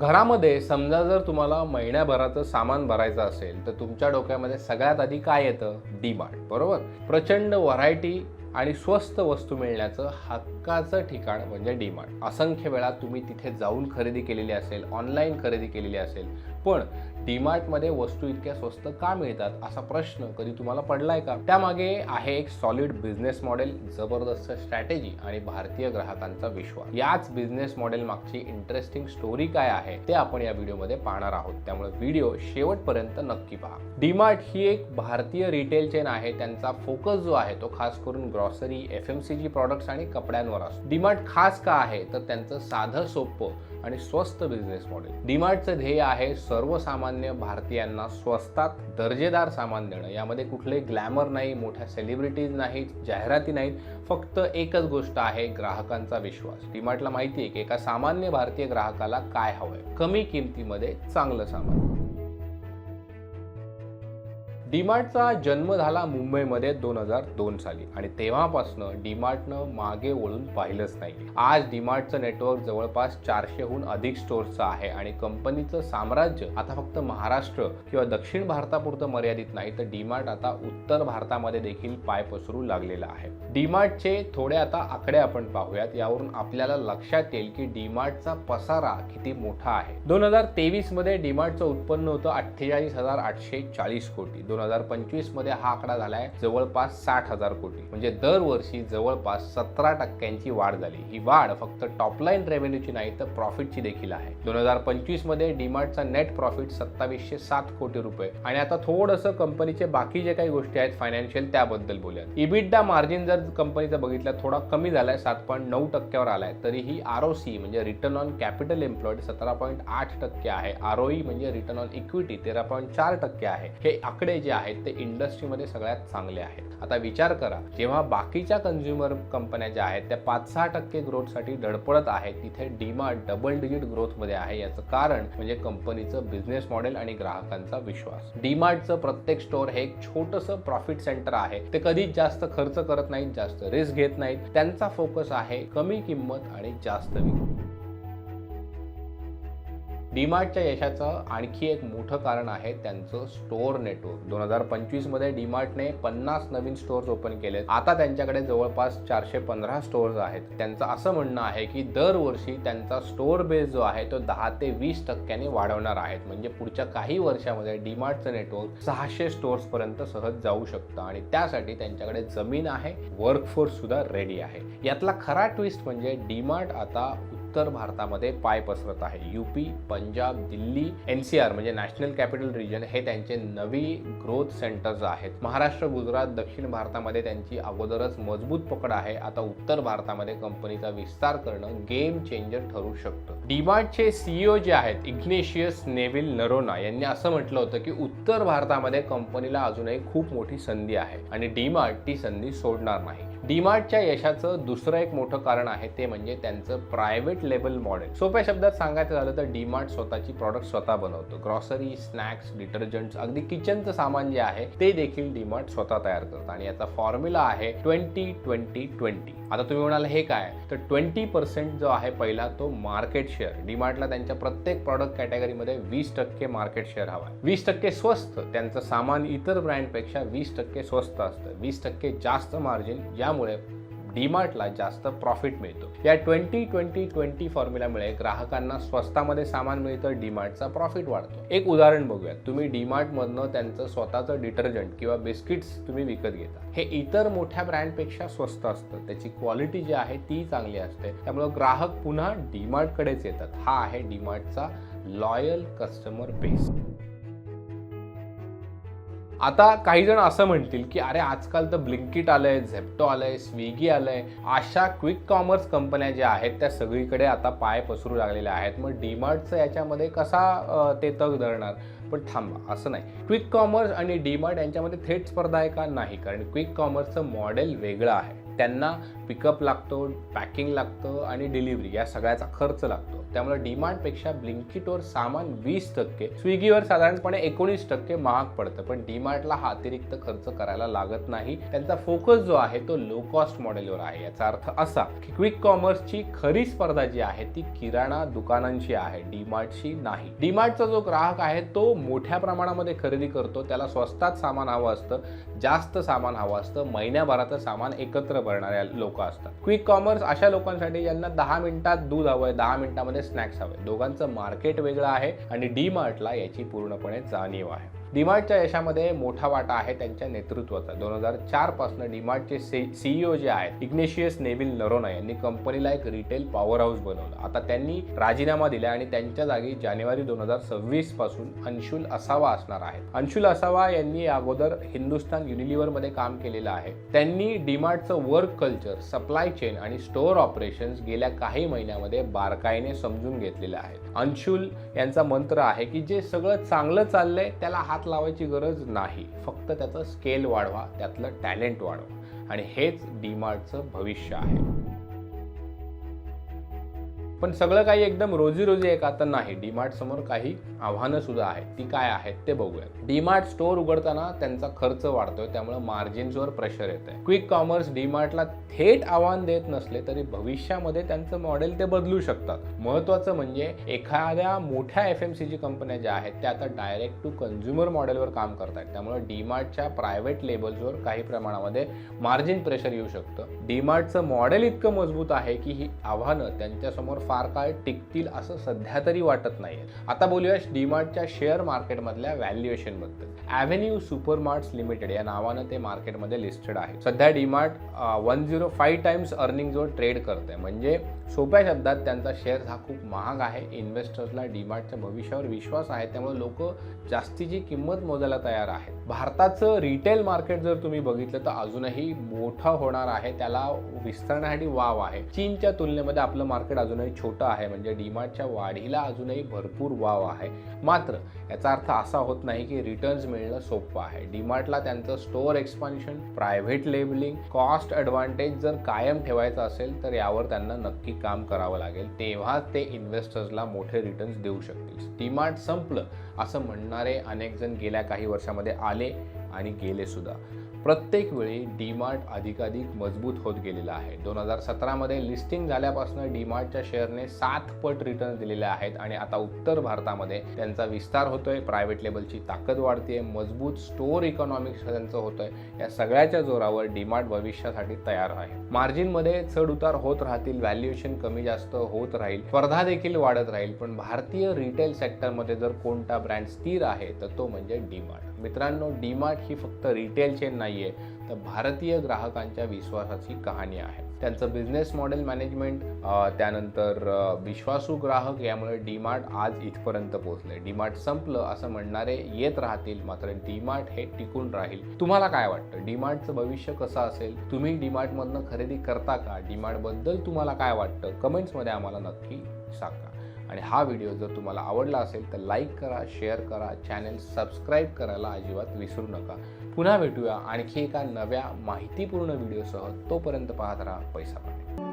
घरामध्ये समजा जर तुम्हाला महिन्याभराचं सामान भरायचं असेल तर तुमच्या डोक्यामध्ये सगळ्यात आधी काय येतं? डीमार्ट बरोबर? प्रचंड व्हरायटी आणि स्वस्त वस्तू मिळण्याचं हक्काचं ठिकाण म्हणजे डीमार्ट. असंख्य वेळा तुम्ही तिथे जाऊन खरेदी केलेली असेल ऑनलाईन खरेदी केलेली असेल पण डीमार्टमध्ये वस्तू इतक्या स्वस्त का मिळतात असा प्रश्न कधी तुम्हाला पडलाय का? त्यामागे आहे एक सॉलिड बिझनेस मॉडेल जबरदस्त स्ट्रॅटेजी आणि भारतीय ग्राहकांचा विश्वास. याच बिझनेस मॉडेल मागची इंटरेस्टिंग स्टोरी काय आहे ते आपण या व्हिडिओमध्ये पाहणार आहोत. त्यामुळे व्हिडिओ शेवटपर्यंत नक्की पहा. डीमार्ट ही एक भारतीय रिटेल चेन आहे. त्यांचा फोकस जो आहे तो खास करून grocery F M C G products आणि कपड्यांवर असतो. डीमार्ट खास का आहे? तर त्यांचं साधं सोपं आणि स्वस्त बिझनेस मॉडेल डीमार्टचं ध्येय आहे सर्वसामान्य भारतीयांना स्वस्तात दर्जेदार सामान देणं. यामध्ये कुठले ग्लॅमर नाही मोठ्या सेलिब्रिटीज नाहीत जाहिराती नाहीत. फक्त एकच गोष्ट आहे ग्राहकांचा विश्वास. डीमार्टला माहिती आहे की एका सामान्य भारतीय ग्राहकाला काय हवंय? कमी किमतीमध्ये चांगलं सामान. डीमार्टचा जन्म झाला मुंबईमध्ये दोन हजार दोन साली. आणि तेव्हापासनं डीमार्टनं मागे वळून पाहिलंच नाही. आज डीमार्टचं नेटवर्क जवळपास चारशेहून अधिक स्टोअर्सचं आहे आणि कंपनीचं साम्राज्य आता फक्त महाराष्ट्र किंवा दक्षिण भारतापुरतं मर्यादित नाही तर डीमार्ट आता उत्तर भारतामध्ये देखील पाय पसरू लागलेला आहे. डीमार्टचे थोडे आता आकडे आपण पाहूयात. यावरून आपल्याला लक्षात येईल की डीमार्टचा पसारा किती मोठा आहे. दोन हजार तेवीसमध्ये डीमार्टचं उत्पन्न होतं अठ्ठेचाळीस हजार आठशे चाळीस कोटी. दोन हजार पंचवीसमध्ये हा आकडा झालाय जवळपास साठ हजार कोटी. म्हणजे दरवर्षी जवळपास सतरा टक्क्यांची वाढ झाली. ही वाढ फक्त टॉपलाईन रेव्हेन्यूची नाही तर प्रॉफिटची देखील आहे. दोन हजार पंचवीसमध्ये डीमार्टचा नेट प्रॉफिट सत्तावीसशे सात कोटी रुपये. आणि आता थोडंसं कंपनीचे बाकी जे काही गोष्टी आहेत फायनान्शियल त्याबद्दल बोलूयात. इबिडा मार्जिन जर कंपनीचा बघितला थोडा कमी झालाय सात पॉईंट नऊ टक्क्यावर आलाय तरीही आर ओ सी म्हणजे रिटर्न ऑन कॅपिटल एम्प्लॉईड सतरा पॉईंट आठ टक्के आहे. आर ओ म्हणजे रिटर्न ऑन इक्विटी तेरा पॉईंट चार टक्के आहे. हे आकडे जे जे आहेत ते इंडस्ट्रीमध्ये सगळ्यात चांगले आहेत. आता विचार करा जेव्हा बाकीच्या कन्झ्युमर कंपन्या ज्या आहेत त्या पाच सहा टक्के ग्रोथसाठी धडपडत आहेत तिथे डीमार्ट डबल डिजिट ग्रोथमध्ये आहे याचं कारण म्हणजे कंपनीचं बिझनेस मॉडेल आणि ग्राहकांचा विश्वास. डीमार्टचं प्रत्येक स्टोअर हे एक छोटंसं प्रॉफिट सेंटर आहे. ते कधीच जास्त खर्च करत नाहीत जास्त रिस्क घेत नाहीत. त्यांचा फोकस आहे कमी किंमत आणि जास्त विक्री. डीमार्टच्या यशाचं आणखी एक मोठं कारण आहे त्यांचं स्टोअर नेटवर्क. दोन हजार पंचवीसमध्ये डीमार्टने पन्नास नवीन स्टोअर्स ओपन केलेत. आता त्यांच्याकडे जवळपास चारशे पंधरा स्टोअर्स आहेत. त्यांचं असं म्हणणं आहे की दरवर्षी त्यांचा स्टोअर बेस जो आहे तो दहा ते वीस टक्क्यांनी वाढवणार आहेत. म्हणजे पुढच्या काही वर्षामध्ये डीमार्टचं नेटवर्क सहाशे स्टोअर्स पर्यंत सहज जाऊ शकतं आणि त्यासाठी त्यांच्याकडे जमीन आहे वर्कफोर्स सुद्धा रेडी आहे. यातला खरा ट्विस्ट म्हणजे डीमार्ट आता उत्तर भारतामध्ये पाय पसरत आहे. यूपी पंजाब दिल्ली एनसीआर म्हणजे नॅशनल कॅपिटल रिजन हे त्यांचे नवी ग्रोथ सेंटर्स आहेत. महाराष्ट्र गुजरात दक्षिण भारतामध्ये त्यांची अगोदरच मजबूत पकड आहे. आता उत्तर भारतामध्ये कंपनीचा विस्तार करणं गेम चेंजर ठरू शकतं. डीमार्टचे सीईओ जे आहेत इग्नेशियस नेव्हिल नरोना यांनी असं म्हटलं होतं की उत्तर भारतामध्ये कंपनीला अजूनही खूप मोठी संधी आहे आणि डीमार्ट ती संधी सोडणार नाही. डीमार्टच्या यशाचं दुसरं एक मोठं कारण आहे ते म्हणजे त्यांचं प्रायव्हेट लेबल मॉडेल. सोप्या शब्दात सांगायचं झालं तर डीमार्ट स्वतःची प्रॉडक्ट स्वतः बनवतो. ग्रॉसरी स्नॅक्स डिटर्जंट्स अगदी किचनचं सामान जे आहे ते देखील डीमार्ट स्वतः तयार करतं. आणि याचा फॉर्म्युला आहे ट्वेंटी ट्वेंटी ट्वेंटी. आता तुम्ही म्हणाल हे काय? तर ट्वेंटी पर्सेंट जो आहे पहिला तो मार्केट शेअर. डीमार्टला त्यांच्या प्रत्येक प्रॉडक्ट कॅटेगरीमध्ये वीस टक्के मार्केट शेअर हवा आहे. वीस टक्के स्वस्त त्यांचं सामान इतर ब्रँडपेक्षा वीस टक्के स्वस्त असतं. वीस टक्के जास्त मार्जिन यामुळे डीमार्टला जास्त प्रॉफिट मिळतो. या ट्वेंटी ट्वेंटी ट्वेंटी फॉर्म्युलामुळे ग्राहकांना स्वस्तामध्ये सामान मिळतं डीमार्टचा प्रॉफिट वाढतो. एक उदाहरण बघूयात. तुम्ही डीमार्टमधनं त्यांचं स्वतःचं डिटर्जंट किंवा बिस्किट्स तुम्ही विकत घेता. हे इतर मोठ्या ब्रँडपेक्षा स्वस्त असतं. त्याची क्वालिटी जी आहे ती चांगली असते. त्यामुळं ग्राहक पुन्हा डीमार्टकडेच येतात. हा आहे डीमार्टचा लॉयल कस्टमर बेस आता काही जण असं म्हणतील की अरे आजकाल तर ब्लिंकिट आलंय झेप्टो आलंय स्विगी आलंय. अशा क्विक कॉमर्स कंपन्या ज्या आहेत त्या सगळीकडे आता पाय पसरू लागलेल्या आहेत. मग डीमार्टचं याच्यामध्ये कसा ते तग धरणार? पण थांबा असं नाही. क्विक कॉमर्स आणि डीमार्ट यांच्यामध्ये थेट स्पर्धा आहे का? नाही. कारण क्विक कॉमर्सचं मॉडेल वेगळं आहे. त्यांना पिकअप लागतो पॅकिंग लागतं आणि डिलिव्हरी या सगळ्याचा खर्च लागतो. त्यामुळे डीमार्टपेक्षा ब्लिंकिटवर सामान वीस टक्के स्विगीवर साधारणपणे एकोणीस टक्के महाग पडतं. पण डीमार्टला हा अतिरिक्त खर्च करायला लागत नाही. त्यांचा फोकस जो आहे तो लो कॉस्ट मॉडेलवर आहे. याचा अर्थ असा की क्विक कॉमर्सची खरी स्पर्धा जी आहे ती किराणा दुकानांची आहे डीमार्टची नाही. डीमार्टचा जो ग्राहक आहे तो मोठ्या प्रमाणामध्ये खरेदी करतो. त्याला स्वस्तात सामान हवं असतं जास्त सामान हवं असतं महिन्याभराचं सामान एकत्र करणाऱ्या लोक असतात. क्विक कॉमर्स अशा लोकांसाठी ज्यांना दहा मिनिटात दूध हवंय दहा मिनिटामध्ये स्नॅक्स हवे. दोघांचं मार्केट वेगळं आहे आणि डी मार्टला याची पूर्णपणे जाणीव आहे. डीमार्टच्या यशामध्ये मोठा वाटा आहे त्यांच्या नेतृत्वाचा. दोन हजार चारपासून डीमार्टचे सीईओ जे आहेत इग्नेशियस नेव्हिल नरोना यांनी कंपनीला एक रिटेल पॉवर हाऊस बनवलं. आता त्यांनी राजीनामा दिला आणि त्यांच्या जागी जानेवारी दोन हजार सव्वीसपासून अंशुल असावा असणार आहे अंशुल असावा यांनी अगोदर हिंदुस्थान युनिलिव्हरमध्ये काम केलेलं आहे. त्यांनी डीमार्टचं वर्क कल्चर सप्लाय चेन आणि स्टोअर ऑपरेशन्स गेल्या काही महिन्यामध्ये बारकाईने समजून घेतलेलं आहे. अंशुल यांचा मंत्र आहे की जे सगळं चांगलं चाललंय त्याला हात हात लावायची गरज नाही. फक्त त्याचं स्केल वाढवा त्यातलं टॅलेंट वाढवा. आणि हेच डीमार्टचं भविष्य आहे. पण सगळं काही एकदम रोजी रोजी एक आता नाही. डीमार्ट समोर काही आव्हानं सुद्धा आहेत. ती काय आहेत ते बघूया डीमार्ट स्टोअर उघडताना त्यांचा खर्च वाढतोय. त्यामुळे मार्जिन्सवर प्रेशर येत आहे क्विक कॉमर्स डीमार्टला थेट आव्हान देत नसले तरी भविष्यामध्ये त्यांचं मॉडेल ते बदलू शकतात. महत्वाचं म्हणजे एखाद्या मोठ्या एफ एम सी जी कंपन्या ज्या आहेत त्या आता डायरेक्ट टू कन्झ्युमर मॉडेलवर काम करतात त्यामुळे डीमार्टच्या प्रायव्हेट लेबल्सवर काही प्रमाणामध्ये मार्जिन प्रेशर येऊ शकतं. डीमार्टचं मॉडेल इतकं मजबूत आहे की ही आव्हानं त्यांच्यासमोर फार काळ टिकतील असं सध्या तरी वाटत नाही आता बोलूया डीमार्टच्या शेअर मार्केटमधल्या व्हॅल्युएशनबद्दल. ॲव्हेन्यू सुपरमार्ट्स लिमिटेड या नावानं ते मार्केटमध्ये लिस्टेड आहे. सध्या DMart one zero five times जो ट्रेड करते म्हणजे सोप्या शब्दात त्यांचा शेअर हा खूप महाग आहे. इन्व्हेस्टर्सला डीमार्टच्या भविष्यावर विश्वास आहे. त्यामुळे लोक जास्तीची किंमत मोजायला तयार आहेत. भारताचं रिटेल मार्केट जर तुम्ही बघितलं तर अजूनही मोठं होणार आहे. त्याला विस्तारण्यासाठी वाव आहे. चीनच्या तुलनेमध्ये आपलं मार्केट अजूनही छोटं आहे म्हणजे डीमार्टच्या वाढीला अजूनही भरपूर वाव आहे. मात्र याचा अर्थ असा होत नाही की रिटर्न्स मिळणं सोपं आहे. डीमार्टला त्यांचं store expansion private labelling cost advantage जर कायम ठेवायचं असेल तर यावर त्यांना नक्की काम करावं लागेल. तेव्हाच ते इन्व्हेस्टर्सला मोठे रिटर्न्स देऊ शकतील. डीमार्ट संपलं असं म्हणणारे अनेक जण गेल्या काही वर्षामध्ये आले आणि गेले सुद्धा. प्रत्येक वेळी डीमार्ट अधिकाधिक मजबूत होत गेलेला आहे. दोन हजार सतरामध्ये लिस्टिंग झाल्यापासून डीमार्टच्या शेअरने सात पट रिटर्न दिलेले आहेत आणि आता उत्तर भारतामध्ये त्यांचा विस्तार होतोय प्रायव्हेट लेबलची ताकद वाढते मजबूत स्टोअर इकॉनॉमिक्स त्यांचं होतंय. या सगळ्याच्या जोरावर डीमार्ट भविष्यासाठी तयार आहे. मार्जिनमध्ये चढ उतार होत राहतील व्हॅल्युएशन कमी जास्त होत राहील स्पर्धा देखील वाढत राहील पण भारतीय रिटेल सेक्टरमध्ये जर कोणता ब्रँड स्थिर आहे तर तो म्हणजे डीमार्ट. मित्रांनो डीमार्ट ही फक्त रिटेल चेन नाही आहे तर भारतीय ग्राहकांच्या विश्वासाची कहाणी आहे. त्यांचं बिझनेस मॉडेल मॅनेजमेंट त्यानंतर विश्वासू ग्राहक यामुळे डीमार्ट आज इथपर्यंत पोहोचले डीमार्ट संपलं असं म्हणणारे येत राहतील मात्र डीमार्ट हे टिकून राहील. तुम्हाला काय वाटतं? डीमार्टचं भविष्य कसं असेल? तुम्ही डीमार्टमधनं खरेदी करता का? डीमार्टबद्दल तुम्हाला काय वाटतं? कमेंट्समध्ये आम्हाला नक्की सांगा. आणि हा व्हिडिओ जर तुम्हाला आवडला असेल तर लाईक करा शेअर करा चॅनल सबस्क्राईब करायला अजिबात विसरू नका. पुन्हा भेटूया आणखी एका नव्या माहितीपूर्ण व्हिडिओसह. तोपर्यंत पाहत राहा पैसा पाणी